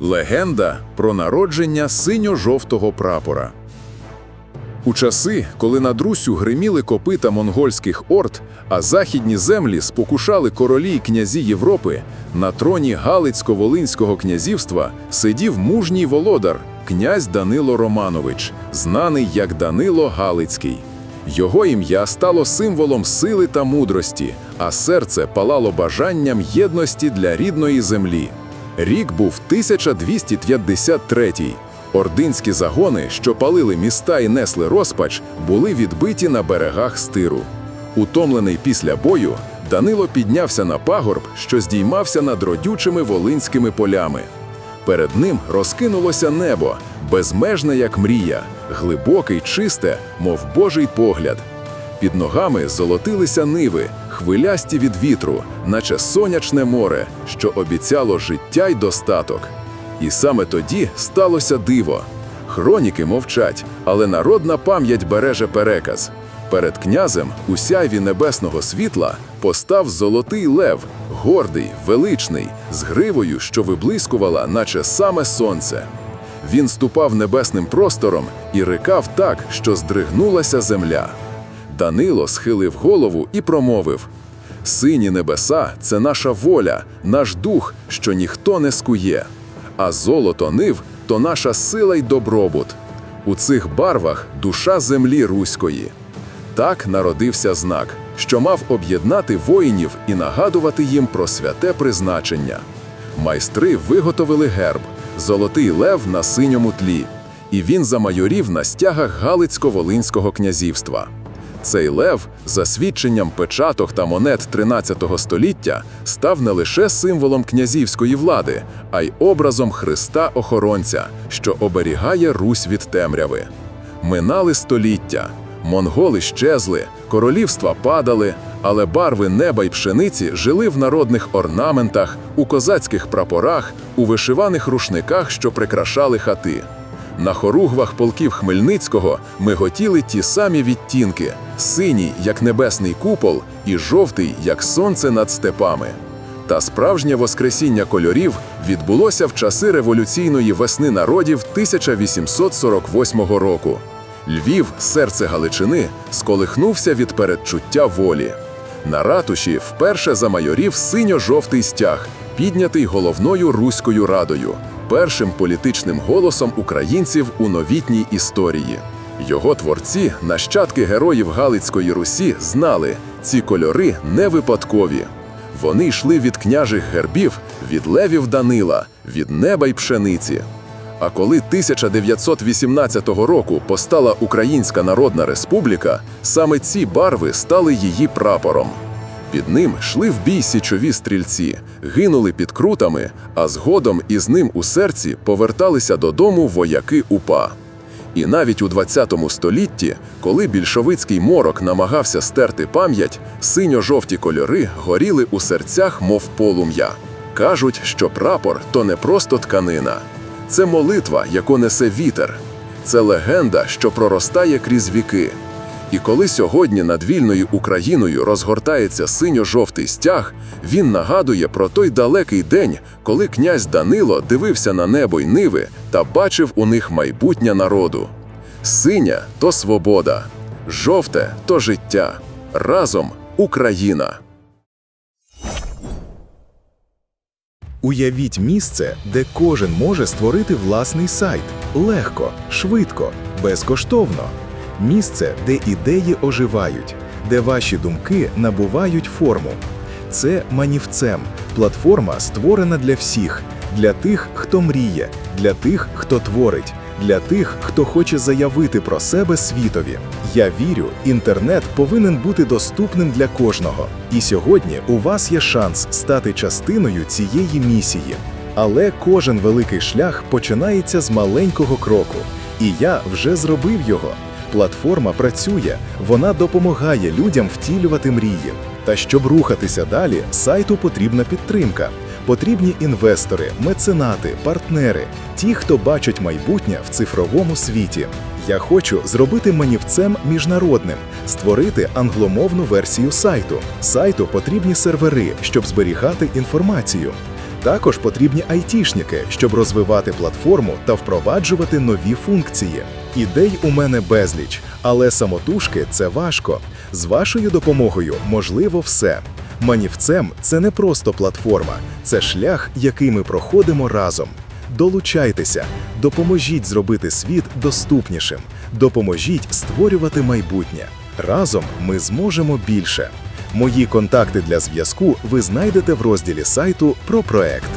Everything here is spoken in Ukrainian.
Легенда про народження синьо-жовтого прапора. У часи, коли над Руссю гриміли копита монгольських орд, а західні землі спокушали королі й князі Європи, на троні Галицько-Волинського князівства сидів мужній володар, князь Данило Романович, знаний як Данило Галицький. Його ім'я стало символом сили та мудрості, а серце палало бажанням єдності для рідної землі. Рік був 1253. Ординські загони, що палили міста і несли розпач, були відбиті на берегах стиру. Утомлений після бою, Данило піднявся на пагорб, що здіймався над родючими волинськими полями. Перед ним розкинулося небо, безмежне, як мрія, глибоке й чисте, мов божий погляд. Під ногами золотилися ниви, хвилясті від вітру, наче сонячне море, що обіцяло життя й достаток. І саме тоді сталося диво. Хроніки мовчать, але народна пам'ять береже переказ. Перед князем у сяйві небесного світла постав золотий лев, гордий, величний, з гривою, що виблискувала, наче саме сонце. Він ступав небесним простором і рикав так, що здригнулася земля. Данило схилив голову і промовив: Сині небеса це наша воля, наш дух, що ніхто не скує. А золото нив то наша сила й добробут. У цих барвах душа землі руської. Так народився знак, що мав об'єднати воїнів і нагадувати їм про святе призначення. Майстри виготовили герб золотий лев на синьому тлі, і він замайорів на стягах Галицько-Волинського князівства. Цей лев, за свідченням печаток та монет 13 століття, став не лише символом князівської влади, а й образом Христа-охоронця, що оберігає Русь від темряви. Минали століття, монголи щезли, королівства падали, але барви неба й пшениці жили в народних орнаментах, у козацьких прапорах, у вишиваних рушниках, що прикрашали хати. На хоругвах полків Хмельницького ми готіли ті самі відтінки: синій, як небесний купол, і жовтий, як сонце над степами. Та справжнє воскресіння кольорів відбулося в часи революційної весни народів 1848 року. Львів, серце Галичини, сколихнувся від передчуття волі. На ратуші вперше замайорів синьо-жовтий стяг, піднятий головною Руською радою, першим політичним голосом українців у новітній історії. Його творці, нащадки героїв Галицької Русі, знали, ці кольори не випадкові. Вони йшли від княжих гербів, від левів Данила, від неба й пшениці. А коли 1918 року постала Українська Народна Республіка, саме ці барви стали її прапором. Під ним йшли в бій січові стрільці, гинули під крутами, а згодом із ним у серці поверталися додому вояки УПА. І навіть у 20 столітті, коли більшовицький морок намагався стерти пам'ять, синьо-жовті кольори горіли у серцях, мов полум'я. Кажуть, що прапор то не просто тканина. Це молитва, яку несе вітер. Це легенда, що проростає крізь віки. І коли сьогодні над вільною Україною розгортається синьо-жовтий стяг, він нагадує про той далекий день, коли князь Данило дивився на небо й ниви та бачив у них майбутнє народу. Синя то свобода, жовте то життя. Разом Україна. Уявіть місце, де кожен може створити власний сайт легко, швидко, безкоштовно. Місце, де ідеї оживають, де ваші думки набувають форму. Це Манівцем платформа створена для всіх, для тих, хто мріє, для тих, хто творить, для тих, хто хоче заявити про себе світові. Я вірю, інтернет повинен бути доступним для кожного. І сьогодні у вас є шанс стати частиною цієї місії. Але кожен великий шлях починається з маленького кроку. І я вже зробив його. Платформа працює, вона допомагає людям втілювати мрії. Та щоб рухатися далі, сайту потрібна підтримка. Потрібні інвестори, меценати, партнери, ті, хто бачать майбутнє в цифровому світі. Я хочу зробити манівцем міжнародним, створити англомовну версію сайту. Сайту потрібні сервери, щоб зберігати інформацію. Також потрібні айтішники, щоб розвивати платформу та впроваджувати нові функції. Ідей у мене безліч, але самотужки це важко. З вашою допомогою можливо все. Манівцем це не просто платформа, це шлях, який ми проходимо разом. Долучайтеся, допоможіть зробити світ доступнішим, допоможіть створювати майбутнє. Разом ми зможемо більше. Мої контакти для зв'язку ви знайдете в розділі сайту про проект.